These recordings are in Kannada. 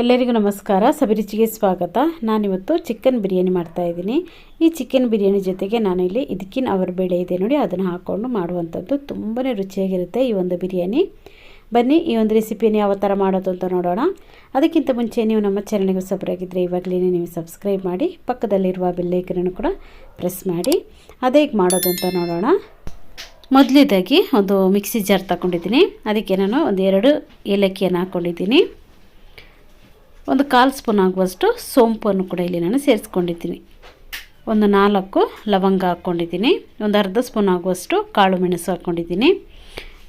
ಎಲ್ಲರಿಗೂ ನಮಸ್ಕಾರ. ಸಬಿರುಚಿಗೆ ಸ್ವಾಗತ. ನಾನಿವತ್ತು ಚಿಕನ್ ಬಿರಿಯಾನಿ ಮಾಡ್ತಾ ಇದ್ದೀನಿ. ಈ ಚಿಕನ್ ಬಿರಿಯಾನಿ ಜೊತೆಗೆ ನಾನು ಇಲ್ಲಿ ಇದಕ್ಕಿನ ಅವರ ಬೇಳೆ ಇದೆ ನೋಡಿ, ಅದನ್ನು ಹಾಕ್ಕೊಂಡು ಮಾಡುವಂಥದ್ದು ತುಂಬಾ ರುಚಿಯಾಗಿರುತ್ತೆ ಈ ಒಂದು ಬಿರಿಯಾನಿ. ಬನ್ನಿ, ಈ ಒಂದು ರೆಸಿಪಿಯನ್ನು ಯಾವ ಥರ ಮಾಡೋದು ಅಂತ ನೋಡೋಣ. ಅದಕ್ಕಿಂತ ಮುಂಚೆ ನೀವು ನಮ್ಮ ಚಾನಲ್ಗೆ ಸಬ್ರಾಗಿದ್ದರೆ ಇವಾಗಲೇ ನೀವು ಸಬ್ಸ್ಕ್ರೈಬ್ ಮಾಡಿ, ಪಕ್ಕದಲ್ಲಿರುವ ಬೆಲ್ಲೈಕನನ್ನು ಕೂಡ ಪ್ರೆಸ್ ಮಾಡಿ. ಅದೇ ಹೇಗೆ ಮಾಡೋದು ಅಂತ ನೋಡೋಣ. ಮೊದಲಿದಾಗಿ ಒಂದು ಮಿಕ್ಸಿ ಜಾರ್ ತಗೊಂಡಿದ್ದೀನಿ. ಅದಕ್ಕೆ ನಾನು ಒಂದು ಎರಡು ಏಲಕ್ಕಿಯನ್ನು ಹಾಕ್ಕೊಂಡಿದ್ದೀನಿ ಒಂದು ಕಾಲು ಸ್ಪೂನ್ ಆಗುವಷ್ಟು ಸೋಂಪನ್ನು ಕೂಡ ಇಲ್ಲಿ ನಾನು ಸೇರಿಸ್ಕೊಂಡಿದ್ದೀನಿ. ಒಂದು ನಾಲ್ಕು ಲವಂಗ ಹಾಕ್ಕೊಂಡಿದ್ದೀನಿ. ಒಂದು ಅರ್ಧ ಸ್ಪೂನ್ ಆಗುವಷ್ಟು ಕಾಳು ಮೆಣಸು ಹಾಕ್ಕೊಂಡಿದ್ದೀನಿ.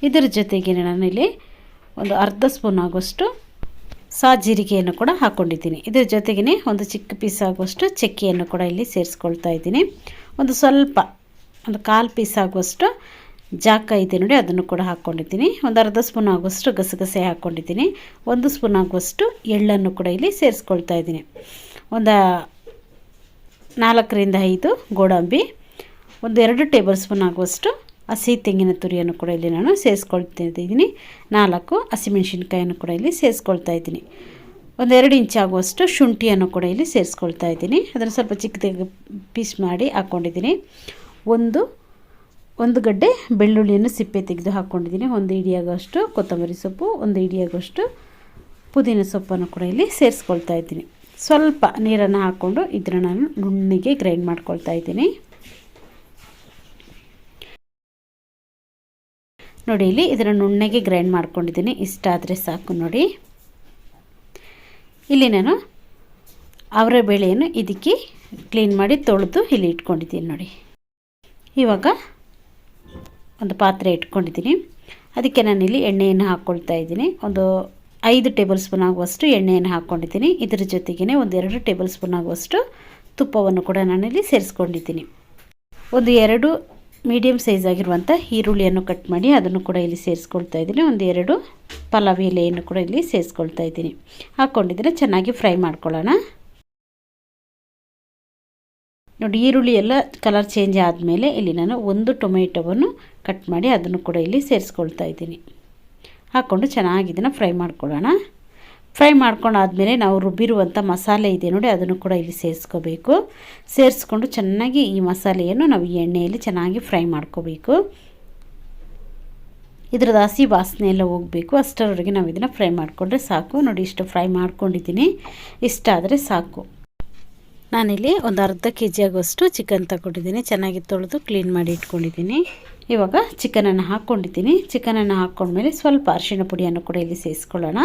ಇದರ ಜೊತೆಗೆ ಇಲ್ಲಿ ಒಂದು ಅರ್ಧ ಸ್ಪೂನ್ ಆಗುವಷ್ಟು ಸಾ ಜೀರಿಗೆಯನ್ನು ಕೂಡ ಹಾಕ್ಕೊಂಡಿದ್ದೀನಿ. ಇದರ ಜೊತೆಗೇ ಒಂದು ಚಿಕ್ಕ ಪೀಸ್ ಆಗುವಷ್ಟು ಚಕ್ಕೆಯನ್ನು ಕೂಡ ಇಲ್ಲಿ ಸೇರಿಸ್ಕೊಳ್ತಾ ಇದ್ದೀನಿ. ಒಂದು ಸ್ವಲ್ಪ, ಒಂದು ಕಾಲು ಪೀಸ್ ಆಗುವಷ್ಟು ಜಾಕ ಇದೆ ನೋಡಿ, ಅದನ್ನು ಕೂಡ ಹಾಕ್ಕೊಂಡಿದ್ದೀನಿ ಒಂದು ಅರ್ಧ ಸ್ಪೂನ್ ಆಗುವಷ್ಟು ಗಸಗಸೆ ಹಾಕ್ಕೊಂಡಿದ್ದೀನಿ ಒಂದು ಸ್ಪೂನ್ ಆಗುವಷ್ಟು ಎಳ್ಳನ್ನು ಕೂಡ ಇಲ್ಲಿ ಸೇರಿಸ್ಕೊಳ್ತಾ ಇದ್ದೀನಿ. ಒಂದು ನಾಲ್ಕರಿಂದ ಐದು ಗೋಡಂಬಿ, ಒಂದು ಎರಡು ಟೇಬಲ್ ಸ್ಪೂನ್ ಆಗುವಷ್ಟು ಹಸಿ ತೆಂಗಿನ ತುರಿಯನ್ನು ಕೂಡ ಇಲ್ಲಿ ನಾನು ಸೇರಿಸ್ಕೊಳ್ತಾ ಇದ್ದೀನಿ. ನಾಲ್ಕು ಹಸಿಮೆಣಸಿನ್ಕಾಯನ್ನು ಕೂಡ ಇಲ್ಲಿ ಸೇರಿಸ್ಕೊಳ್ತಾ ಇದ್ದೀನಿ. ಒಂದೆರಡು ಇಂಚ್ ಆಗುವಷ್ಟು ಶುಂಠಿಯನ್ನು ಕೂಡ ಇಲ್ಲಿ ಸೇರಿಸ್ಕೊಳ್ತಾ ಇದ್ದೀನಿ. ಅದನ್ನು ಸ್ವಲ್ಪ ಚಿಕ್ಕದಾಗಿ ಪೀಸ್ ಮಾಡಿ ಹಾಕ್ಕೊಂಡಿದ್ದೀನಿ ಒಂದು ಒಂದು ಗಡ್ಡೆ ಬೆಳ್ಳುಳ್ಳಿಯನ್ನು ಸಿಪ್ಪೆ ತೆಗೆದು ಹಾಕ್ಕೊಂಡಿದ್ದೀನಿ. ಒಂದು ಇಡಿಯಾಗೋಷ್ಟು ಕೊತ್ತಂಬರಿ ಸೊಪ್ಪು, ಒಂದು ಇಡಿಯಾಗೋಷ್ಟು ಪುದೀನ ಸೊಪ್ಪನ್ನು ಕೂಡ ಇಲ್ಲಿ ಸೇರಿಸ್ಕೊಳ್ತಾ ಇದ್ದೀನಿ. ಸ್ವಲ್ಪ ನೀರನ್ನು ಹಾಕ್ಕೊಂಡು ಇದನ್ನು ನಾನು ನುಣ್ಣಿಗೆ ಗ್ರೈಂಡ್ ಮಾಡ್ಕೊಳ್ತಾ ಇದ್ದೀನಿ. ನೋಡಿ, ಇಲ್ಲಿ ಇದನ್ನು ನುಣ್ಣಗೆ ಗ್ರೈಂಡ್ ಮಾಡ್ಕೊಂಡಿದ್ದೀನಿ. ಇಷ್ಟ ಆದರೆ ಸಾಕು ನೋಡಿ. ಇಲ್ಲಿ ನಾನು ಅವರ ಬೇಳೆಯನ್ನು ಇದಕ್ಕೆ ಕ್ಲೀನ್ ಮಾಡಿ ತೊಳೆದು ಇಲ್ಲಿ ಇಟ್ಕೊಂಡಿದ್ದೀನಿ ನೋಡಿ. ಇವಾಗ ಒಂದು ಪಾತ್ರೆ ಇಟ್ಕೊಂಡಿದ್ದೀನಿ. ಅದಕ್ಕೆ ನಾನಿಲ್ಲಿ ಎಣ್ಣೆಯನ್ನು ಹಾಕ್ಕೊಳ್ತಾ ಇದ್ದೀನಿ. ಒಂದು ಐದು ಟೇಬಲ್ ಸ್ಪೂನ್ ಆಗುವಷ್ಟು ಎಣ್ಣೆಯನ್ನು ಹಾಕ್ಕೊಂಡಿದ್ದೀನಿ ಇದರ ಜೊತೆಗೇ ಒಂದು ಎರಡು ಟೇಬಲ್ ಸ್ಪೂನ್ ಆಗುವಷ್ಟು ತುಪ್ಪವನ್ನು ಕೂಡ ನಾನಿಲ್ಲಿ ಸೇರಿಸ್ಕೊಂಡಿದ್ದೀನಿ. ಒಂದು ಎರಡು ಮೀಡಿಯಮ್ ಸೈಜ್ ಆಗಿರುವಂಥ ಈರುಳ್ಳಿಯನ್ನು ಕಟ್ ಮಾಡಿ ಅದನ್ನು ಕೂಡ ಇಲ್ಲಿ ಸೇರಿಸ್ಕೊಳ್ತಾ ಇದ್ದೀನಿ. ಒಂದು ಎರಡು ಪಲಾವ್ ಎಲೆಯನ್ನು ಕೂಡ ಇಲ್ಲಿ ಸೇರಿಸ್ಕೊಳ್ತಾ ಇದ್ದೀನಿ. ಹಾಕ್ಕೊಂಡಿದ್ರೆ ಚೆನ್ನಾಗಿ ಫ್ರೈ ಮಾಡ್ಕೊಳ್ಳೋಣ. ನೋಡಿ, ಈರುಳ್ಳಿ ಎಲ್ಲ ಕಲರ್ ಚೇಂಜ್ ಆದಮೇಲೆ ಇಲ್ಲಿ ನಾನು ಒಂದು ಟೊಮೆಟೊವನ್ನು ಕಟ್ ಮಾಡಿ ಅದನ್ನು ಕೂಡ ಇಲ್ಲಿ ಸೇರಿಸ್ಕೊಳ್ತಾ ಇದ್ದೀನಿ. ಹಾಕ್ಕೊಂಡು ಚೆನ್ನಾಗಿ ಇದನ್ನು ಫ್ರೈ ಮಾಡ್ಕೊಳ್ಳೋಣ. ಫ್ರೈ ಮಾಡ್ಕೊಂಡಾದಮೇಲೆ ನಾವು ರುಬ್ಬಿರುವಂಥ ಮಸಾಲೆ ಇದೆ ನೋಡಿ, ಅದನ್ನು ಕೂಡ ಇಲ್ಲಿ ಸೇರಿಸ್ಕೋಬೇಕು. ಸೇರಿಸ್ಕೊಂಡು ಚೆನ್ನಾಗಿ ಈ ಮಸಾಲೆಯನ್ನು ನಾವು ಎಣ್ಣೆಯಲ್ಲಿ ಚೆನ್ನಾಗಿ ಫ್ರೈ ಮಾಡ್ಕೋಬೇಕು. ಇದ್ರದ್ದು ಹಸಿ ವಾಸನೆ ಎಲ್ಲ ಹೋಗಬೇಕು. ಅಷ್ಟರವರೆಗೆ ನಾವು ಇದನ್ನು ಫ್ರೈ ಮಾಡಿಕೊಂಡ್ರೆ ಸಾಕು. ನೋಡಿ, ಇಷ್ಟು ಫ್ರೈ ಮಾಡ್ಕೊಂಡಿದ್ದೀನಿ. ಇಷ್ಟ ಆದರೆ ಸಾಕು. ನಾನಿಲ್ಲಿ ಒಂದು ಅರ್ಧ ಕೆ ಜಿ ಆಗುವಷ್ಟು ಚಿಕನ್ ತಗೊಂಡಿದ್ದೀನಿ ಚೆನ್ನಾಗಿ ತೊಳೆದು ಕ್ಲೀನ್ ಮಾಡಿ ಇಟ್ಕೊಂಡಿದ್ದೀನಿ. ಇವಾಗ ಚಿಕನನ್ನು ಹಾಕ್ಕೊಂಡಿದ್ದೀನಿ. ಚಿಕನನ್ನು ಹಾಕ್ಕೊಂಡ್ಮೇಲೆ ಸ್ವಲ್ಪ ಅರಿಶಿಣ ಪುಡಿಯನ್ನು ಕೂಡ ಇಲ್ಲಿ ಸೇರಿಸ್ಕೊಳ್ಳೋಣ.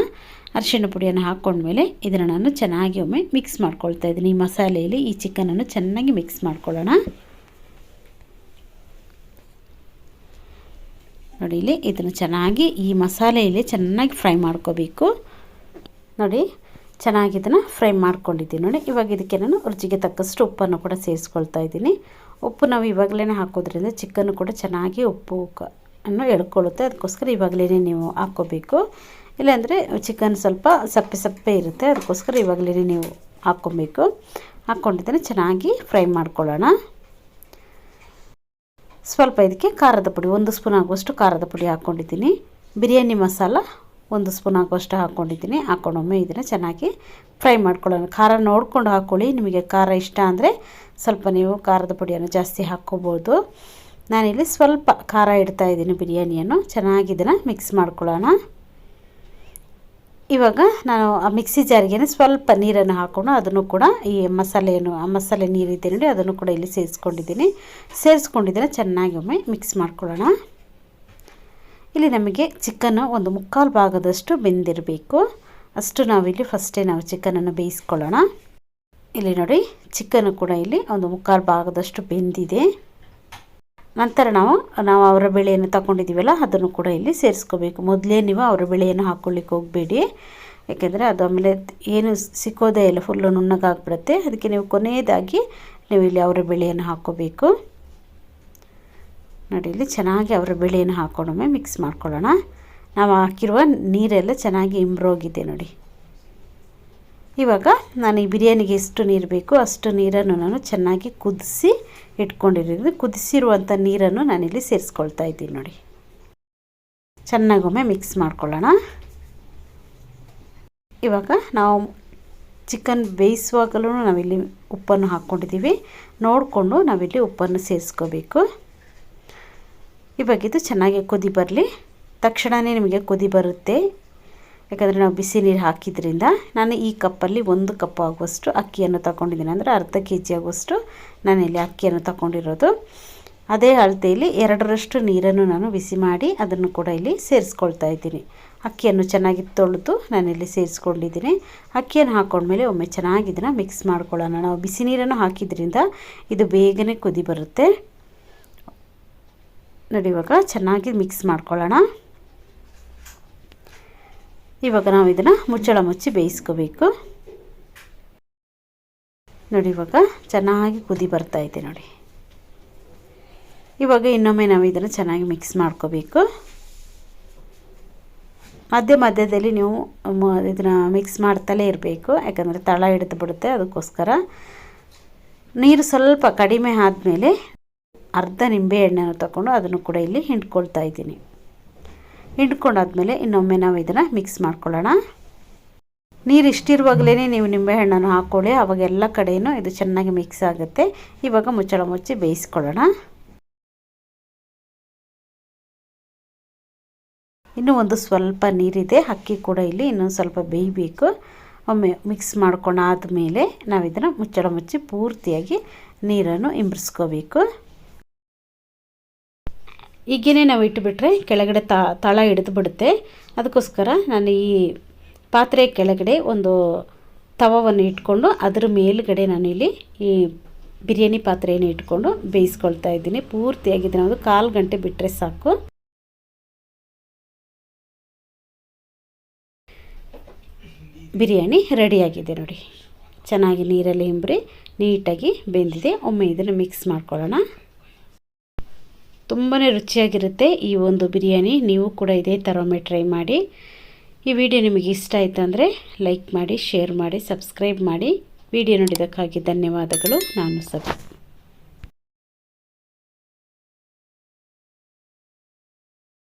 ಅರಿಶಿಣ ಪುಡಿಯನ್ನು ಹಾಕ್ಕೊಂಡ್ಮೇಲೆ ಇದನ್ನು ನಾನು ಚೆನ್ನಾಗಿ ಒಮ್ಮೆ ಮಿಕ್ಸ್ ಮಾಡ್ಕೊಳ್ತಾ ಇದ್ದೀನಿ. ಈ ಮಸಾಲೆಯಲ್ಲಿ ಈ ಚಿಕನನ್ನು ಚೆನ್ನಾಗಿ ಮಿಕ್ಸ್ ಮಾಡ್ಕೊಳ್ಳೋಣ. ನೋಡಿ, ಇಲ್ಲಿ ಇದನ್ನು ಚೆನ್ನಾಗಿ ಈ ಮಸಾಲೆಯಲ್ಲಿ ಚೆನ್ನಾಗಿ ಫ್ರೈ ಮಾಡ್ಕೋಬೇಕು. ನೋಡಿ ಚೆನ್ನಾಗಿ ಇದನ್ನು ಫ್ರೈ ಮಾಡ್ಕೊಂಡಿದ್ದೀನಿ ನೋಡಿ. ಇವಾಗ ಇದಕ್ಕೆ ನಾನು ರುಚಿಗೆ ತಕ್ಕಷ್ಟು ಉಪ್ಪನ್ನು ಕೂಡ ಸೇರಿಸ್ಕೊಳ್ತಾ ಇದ್ದೀನಿ. ಉಪ್ಪು ನಾವು ಇವಾಗಲೇ ಹಾಕೋದ್ರಿಂದ ಚಿಕನ್ನು ಕೂಡ ಚೆನ್ನಾಗಿ ಉಪ್ಪು ಅನ್ನು ಎಳ್ಕೊಳ್ಳುತ್ತೆ. ಅದಕ್ಕೋಸ್ಕರ ಇವಾಗಲೇ ನೀವು ಹಾಕ್ಕೋಬೇಕು ಇಲ್ಲಾಂದರೆ ಚಿಕನ್ ಸ್ವಲ್ಪ ಸಪ್ಪೆ ಸಪ್ಪೆ ಇರುತ್ತೆ. ಅದಕ್ಕೋಸ್ಕರ ಇವಾಗಲೇ ನೀವು ಹಾಕ್ಕೊಬೇಕು ಹಾಕ್ಕೊಂಡಿದ್ದರೆ ಚೆನ್ನಾಗಿ ಫ್ರೈ ಮಾಡ್ಕೊಳ್ಳೋಣ. ಸ್ವಲ್ಪ ಇದಕ್ಕೆ ಖಾರದ ಪುಡಿ, ಒಂದು ಸ್ಪೂನ್ ಆಗುವಷ್ಟು ಖಾರದ ಪುಡಿ ಹಾಕ್ಕೊಂಡಿದ್ದೀನಿ ಬಿರಿಯಾನಿ ಮಸಾಲ ಒಂದು ಸ್ಪೂನ್ ಹಾಕುವಷ್ಟು ಹಾಕ್ಕೊಂಡಿದ್ದೀನಿ. ಹಾಕ್ಕೊಂಡೊಮ್ಮೆ ಇದನ್ನು ಚೆನ್ನಾಗಿ ಫ್ರೈ ಮಾಡ್ಕೊಳ್ಳೋಣ. ಖಾರ ನೋಡ್ಕೊಂಡು ಹಾಕ್ಕೊಳ್ಳಿ ನಿಮಗೆ ಖಾರ ಇಷ್ಟ ಅಂದರೆ ಸ್ವಲ್ಪ ನೀವು ಖಾರದ ಪುಡಿಯನ್ನು ಜಾಸ್ತಿ ಹಾಕ್ಕೋಬೋದು. ನಾನಿಲ್ಲಿ ಸ್ವಲ್ಪ ಖಾರ ಇಡ್ತಾ ಇದ್ದೀನಿ ಬಿರಿಯಾನಿಯನ್ನು. ಚೆನ್ನಾಗಿ ಇದನ್ನು ಮಿಕ್ಸ್ ಮಾಡ್ಕೊಳ್ಳೋಣ. ಇವಾಗ ನಾನು ಆ ಮಿಕ್ಸಿ ಜಾರಿಗೆ ಸ್ವಲ್ಪ ನೀರನ್ನು ಹಾಕ್ಕೊಂಡು ಅದನ್ನು ಕೂಡ ಈ ಮಸಾಲೆಯನ್ನು, ಆ ಮಸಾಲೆ ನೀರಿದೆ ನೋಡಿ ಅದನ್ನು ಕೂಡ ಇಲ್ಲಿ ಸೇರಿಸ್ಕೊಂಡಿದ್ದೀನಿ. ಸೇರಿಸ್ಕೊಂಡಿದ್ದೀನಿ ಚೆನ್ನಾಗಿ ಒಮ್ಮೆ ಮಿಕ್ಸ್ ಮಾಡ್ಕೊಳ್ಳೋಣ. ಇಲ್ಲಿ ನಮಗೆ ಚಿಕನ್ ಒಂದು ಮುಕ್ಕಾಲು ಭಾಗದಷ್ಟು ಬೆಂದಿರಬೇಕು. ಅಷ್ಟು ನಾವಿಲ್ಲಿ ಫಸ್ಟೇ ನಾವು ಚಿಕನನ್ನು ಬೇಯಿಸ್ಕೊಳ್ಳೋಣ. ಇಲ್ಲಿ ನೋಡಿ, ಚಿಕನ್ ಕೂಡ ಇಲ್ಲಿ ಒಂದು ಮುಕ್ಕಾಲು ಭಾಗದಷ್ಟು ಬೆಂದಿದೆ. ನಂತರ ನಾವು ನಾವು ಅವರ ಬೆಳೆಯನ್ನು ತಗೊಂಡಿದ್ದೀವಲ್ಲ, ಅದನ್ನು ಕೂಡ ಇಲ್ಲಿ ಸೇರಿಸ್ಕೋಬೇಕು. ಮೊದಲೇ ನೀವು ಅವರ ಬೆಳೆಯನ್ನು ಹಾಕ್ಕೊಳ್ಳಿಕ್ಕೆ ಹೋಗಬೇಡಿ. ಯಾಕೆಂದರೆ ಅದು ಆಮೇಲೆ ಏನು ಸಿಕ್ಕೋದೇ ಇಲ್ಲ ಫುಲ್ಲು ನುಣ್ಣಗಾಗ್ಬಿಡುತ್ತೆ. ಅದಕ್ಕೆ ನೀವು ಕೊನೆಯದಾಗಿ ನೀವು ಇಲ್ಲಿ ಅವರ ಬೆಳೆಯನ್ನು ಹಾಕ್ಕೋಬೇಕು. ನೋಡಿ ಇಲ್ಲಿ ಚೆನ್ನಾಗಿ ಅವರ ಬೆಳೆಯನ್ನು ಹಾಕೊಂಡೊಮ್ಮೆ ಮಿಕ್ಸ್ ಮಾಡ್ಕೊಳ್ಳೋಣ. ನಾವು ಹಾಕಿರುವ ನೀರೆಲ್ಲ ಚೆನ್ನಾಗಿ ಇಂಬ್ರೋಗಿದೆ ನೋಡಿ. ಇವಾಗ ನಾನು ಈ ಬಿರಿಯಾನಿಗೆ ಎಷ್ಟು ನೀರು ಬೇಕು ಅಷ್ಟು ನೀರನ್ನು ನಾನು ಚೆನ್ನಾಗಿ ಕುದಿಸಿ ಇಟ್ಕೊಂಡಿರೋದು. ಕುದಿಸಿರುವಂಥ ನೀರನ್ನು ನಾನಿಲ್ಲಿ ಸೇರಿಸ್ಕೊಳ್ತಾ ಇದ್ದೀನಿ ನೋಡಿ. ಚೆನ್ನಾಗೊಮ್ಮೆ ಮಿಕ್ಸ್ ಮಾಡ್ಕೊಳ್ಳೋಣ. ಇವಾಗ ನಾವು ಚಿಕನ್ ಬೇಯಿಸುವಾಗಲೂ ನಾವಿಲ್ಲಿ ಉಪ್ಪನ್ನು ಹಾಕ್ಕೊಂಡಿದ್ದೀವಿ. ನೋಡಿಕೊಂಡು ನಾವಿಲ್ಲಿ ಉಪ್ಪನ್ನು ಸೇರಿಸ್ಕೋಬೇಕು. ಇವಾಗ ಇದು ಚೆನ್ನಾಗಿ ಕುದಿ ಬರಲಿ. ತಕ್ಷಣವೇ ನಿಮಗೆ ಕುದಿ ಬರುತ್ತೆ. ಯಾಕಂದರೆ ನಾವು ಬಿಸಿ ನೀರು ಹಾಕಿದ್ರಿಂದ ನಾನು ಈ ಕಪ್ಪಲ್ಲಿ ಒಂದು ಕಪ್ ಆಗುವಷ್ಟು ಅಕ್ಕಿಯನ್ನು ತಗೊಂಡಿದ್ದೀನಿ. ಅಂದರೆ ಅರ್ಧ ಕೆ ಜಿ ಆಗುವಷ್ಟು ನಾನಿಲ್ಲಿ ಅಕ್ಕಿಯನ್ನು ತಗೊಂಡಿರೋದು. ಅದೇ ಅಳತೆಯಲ್ಲಿ ಎರಡರಷ್ಟು ನೀರನ್ನು ನಾನು ಬಿಸಿ ಮಾಡಿ ಅದನ್ನು ಕೂಡ ಇಲ್ಲಿ ಸೇರಿಸ್ಕೊಳ್ತಾ ಇದ್ದೀನಿ. ಅಕ್ಕಿಯನ್ನು ಚೆನ್ನಾಗಿ ತೊಳೆದು ನಾನಿಲ್ಲಿ ಸೇರಿಸ್ಕೊಂಡಿದ್ದೀನಿ. ಅಕ್ಕಿಯನ್ನು ಹಾಕ್ಕೊಂಡ್ಮೇಲೆ ಒಮ್ಮೆ ಚೆನ್ನಾಗಿ ಇದನ್ನು ಮಿಕ್ಸ್ ಮಾಡ್ಕೊಳ್ಳೋಣ. ನಾವು ಬಿಸಿ ನೀರನ್ನು ಹಾಕಿದ್ರಿಂದ ಇದು ಬೇಗನೆ ಕುದಿ ಬರುತ್ತೆ. ನೋಡಿ, ಇವಾಗ ಚೆನ್ನಾಗಿ ಮಿಕ್ಸ್ ಮಾಡ್ಕೊಳ್ಳೋಣ. ಇವಾಗ ನಾವು ಇದನ್ನು ಮುಚ್ಚಳ ಮುಚ್ಚಿ ಬೇಯಿಸ್ಕೋಬೇಕು. ನೋಡಿ, ಇವಾಗ ಚೆನ್ನಾಗಿ ಕುದಿ ಬರ್ತಾ ಇದೆ ನೋಡಿ. ಇವಾಗ ಇನ್ನೊಮ್ಮೆ ನಾವು ಇದನ್ನು ಚೆನ್ನಾಗಿ ಮಿಕ್ಸ್ ಮಾಡ್ಕೋಬೇಕು. ಮಧ್ಯ ಮಧ್ಯದಲ್ಲಿ ನೀವು ಇದನ್ನು ಮಿಕ್ಸ್ ಮಾಡ್ತಲೇ ಇರಬೇಕು. ಯಾಕಂದರೆ ತಳ ಹಿಡಿದು ಬಿಡುತ್ತೆ, ಅದಕ್ಕೋಸ್ಕರ. ನೀರು ಸ್ವಲ್ಪ ಕಡಿಮೆ ಆದಮೇಲೆ ಅರ್ಧ ನಿಂಬೆ ಎಣ್ಣೆನ ತಗೊಂಡು ಅದನ್ನು ಕೂಡ ಇಲ್ಲಿ ಹಿಂಡ್ಕೊಳ್ತಾ ಇದ್ದೀನಿ. ಹಿಂಡ್ಕೊಂಡಾದ್ಮೇಲೆ ಇನ್ನೊಮ್ಮೆ ನಾವು ಇದನ್ನು ಮಿಕ್ಸ್ ಮಾಡ್ಕೊಳ್ಳೋಣ. ನೀರು ಇಷ್ಟಿರುವಾಗಲೇ ನೀವು ನಿಂಬೆಹಣ್ಣನ್ನು ಹಾಕ್ಕೊಳ್ಳಿ ಅವಾಗ ಎಲ್ಲ ಕಡೆಯೂ ಇದು ಚೆನ್ನಾಗಿ ಮಿಕ್ಸ್ ಆಗುತ್ತೆ. ಇವಾಗ ಮುಚ್ಚಳ ಮುಚ್ಚಿ ಬೇಯಿಸ್ಕೊಳ್ಳೋಣ. ಇನ್ನೂ ಒಂದು ಸ್ವಲ್ಪ ನೀರಿದೆ, ಅಕ್ಕಿ ಕೂಡ ಇಲ್ಲಿ ಇನ್ನೊಂದು ಸ್ವಲ್ಪ ಬೇಯಬೇಕು. ಒಮ್ಮೆ ಮಿಕ್ಸ್ ಮಾಡ್ಕೊಂಡಾದ್ಮೇಲೆ ನಾವು ಇದನ್ನು ಮುಚ್ಚಳ ಮುಚ್ಚಿ ಪೂರ್ತಿಯಾಗಿ ನೀರನ್ನು ಇಂಬ್ರಿಸ್ಕೋಬೇಕು ಈಗೇನೆ ನಾವು ಇಟ್ಟುಬಿಟ್ರೆ ಕೆಳಗಡೆ ತಳ ಹಿಡಿದು ಬಿಡುತ್ತೆ ಅದಕ್ಕೋಸ್ಕರ ನಾನು ಈ ಪಾತ್ರೆ ಕೆಳಗಡೆ ಒಂದು ತವವನ್ನು ಇಟ್ಕೊಂಡು ಅದರ ಮೇಲುಗಡೆ ನಾನು ಇಲ್ಲಿ ಈ ಬಿರಿಯಾನಿ ಪಾತ್ರೆಯನ್ನು ಇಟ್ಕೊಂಡು ಬೇಯಿಸ್ಕೊಳ್ತಾ ಇದ್ದೀನಿ. ಪೂರ್ತಿಯಾಗಿ ಇದನ್ನು ಒಂದು ಕಾಲು ಗಂಟೆ ಬಿಟ್ಟರೆ ಸಾಕು. ಬಿರಿಯಾನಿ ರೆಡಿಯಾಗಿದೆ ನೋಡಿ. ಚೆನ್ನಾಗಿ ನೀರಲ್ಲಿ ಇಂಬ್ರಿ ನೀಟಾಗಿ ಬೆಂದಿದೆ. ಒಮ್ಮೆ ಇದನ್ನು ಮಿಕ್ಸ್ ಮಾಡ್ಕೊಳ್ಳೋಣ. ತುಂಬಾ ರುಚಿಯಾಗಿರುತ್ತೆ ಈ ಒಂದು ಬಿರಿಯಾನಿ. ನೀವು ಕೂಡ ಇದೇ ಥರ ಟ್ರೈ ಮಾಡಿ. ಈ ವಿಡಿಯೋ ನಿಮಗೆ ಇಷ್ಟ ಆಯಿತು ಅಂದರೆ ಲೈಕ್ ಮಾಡಿ ಶೇರ್ ಮಾಡಿ ಸಬ್ಸ್ಕ್ರೈಬ್ ಮಾಡಿ. ವಿಡಿಯೋ ನೋಡಿದ್ದಕ್ಕಾಗಿ ಧನ್ಯವಾದಗಳು. ನಾನು ಸಬ್